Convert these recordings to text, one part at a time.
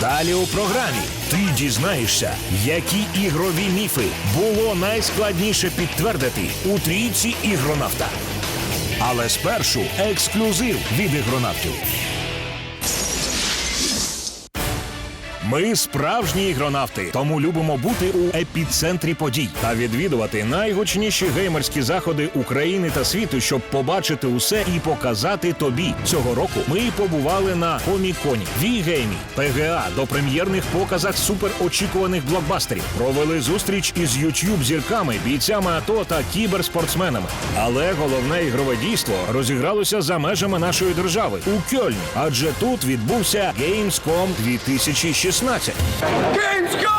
Далі у програмі ти дізнаєшся, які ігрові міфи було найскладніше підтвердити у трійці ігронавта. Але спершу ексклюзив від ігронавтів. Ми справжні ігронавти, тому любимо бути у епіцентрі подій та відвідувати найгучніші геймерські заходи України та світу, щоб побачити усе і показати тобі. Цього року ми побували на Коміконі, Вігеймі, ПГА до прем'єрних показах суперочікуваних блокбастерів. Провели зустріч із youtube зірками, бійцями АТО та кіберспортсменами. Але головне ігрове дійство розігралося за межами нашої держави у Кьольні, адже тут відбувся Gamescom 2016. 16. Game's!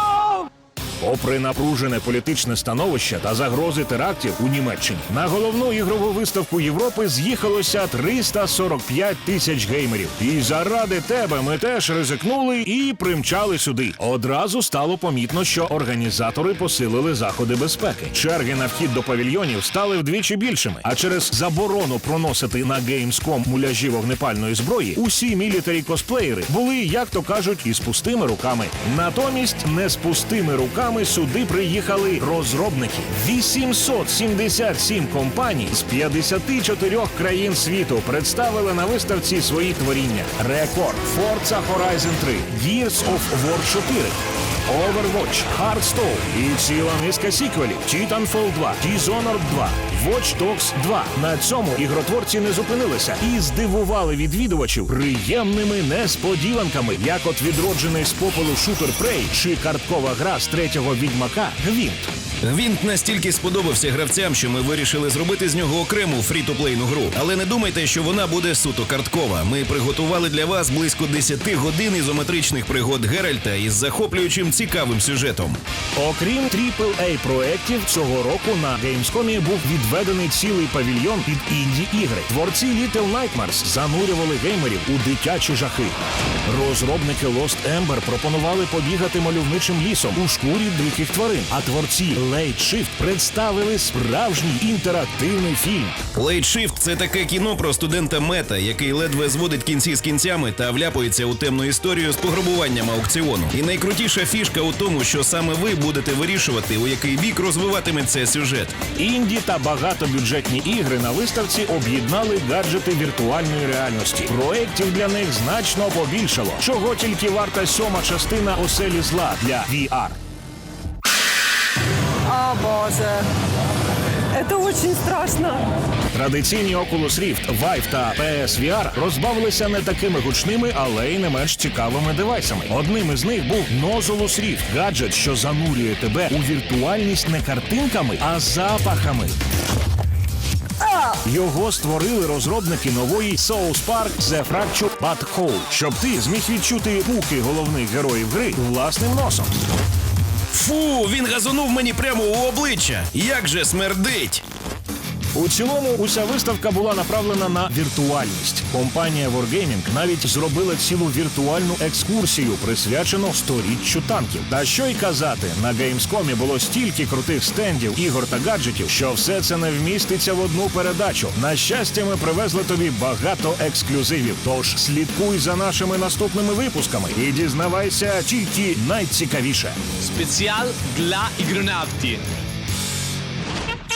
Попри напружене політичне становище та загрози терактів у Німеччині, на головну ігрову виставку Європи з'їхалося 345 тисяч геймерів. І заради тебе ми теж ризикнули і примчали сюди. Одразу стало помітно, що організатори посилили заходи безпеки. Черги на вхід до павільйонів стали вдвічі більшими. А через заборону проносити на Gamescom муляжі вогнепальної зброї, усі мілітарі косплеєри були, як то кажуть, із пустими руками. Натомість не з пустими руками сюди приїхали розробники. 877 компаній з 54 країн світу представили на виставці свої творіння: Рекорд, Forza Horizon 3, Gears of War 4. Overwatch, Hearthstone і ціла низка сіквелів Titanfall 2, Dishonored 2, Watch Dogs 2. На цьому ігротворці не зупинилися і здивували відвідувачів приємними несподіванками, як от відроджений з попелу шутер Prey чи карткова гра з третього відьмака Гвінт. Гвінт настільки сподобався гравцям, що ми вирішили зробити з нього окрему фрі-то-плейну гру. Але не думайте, що вона буде суто карткова. Ми приготували для вас близько 10 годин ізометричних пригод Геральта із захоплюючим цікавим сюжетом. Окрім aaa проєктів, цього року на Gamescom був відведений цілий павільйон під інді ігри. Творці Little Nightmares занурювали геймерів у дитячі жахи. Розробники Lost Ember пропонували побігати мальовничим лісом у шкурі диких тварин. А творці Late Shift представили справжній інтерактивний фільм. Late Shift – це таке кіно про студента мета, який ледве зводить кінці з кінцями та вляпується у темну історію з пограбуванням аукціону. І найкрутіша фішка у тому, що саме ви будете вирішувати, у який бік розвиватиметься сюжет. Інді та багатобюджетні ігри на виставці об'єднали гаджети віртуальної реальності. Проєктів для них значно побільшало, чого тільки варта сьома частина оселі зла для VR. Боже. Это очень страшно. Традиційні Oculus Rift, Vive та PSVR розбавилися не такими гучними, але й не менш цікавими девайсами. Одним із них був Nozulus Rift – гаджет, що занурює тебе у віртуальність не картинками, а запахами. Його створили розробники нової Souls Park The Fractured But щоб ти зміг відчути муки головних героїв гри власним носом. Фу, він газонув мені прямо у обличчя. Як же смердить! У цілому, уся виставка була направлена на віртуальність. Компанія Wargaming навіть зробила цілу віртуальну екскурсію, присвячену сторіччю танків. Та що й казати, на Gamescom було стільки крутих стендів, ігор та гаджетів, що все це не вміститься в одну передачу. На щастя, ми привезли тобі багато ексклюзивів. Тож слідкуй за нашими наступними випусками і дізнавайся тільки найцікавіше. Спеціал для ігронавтів.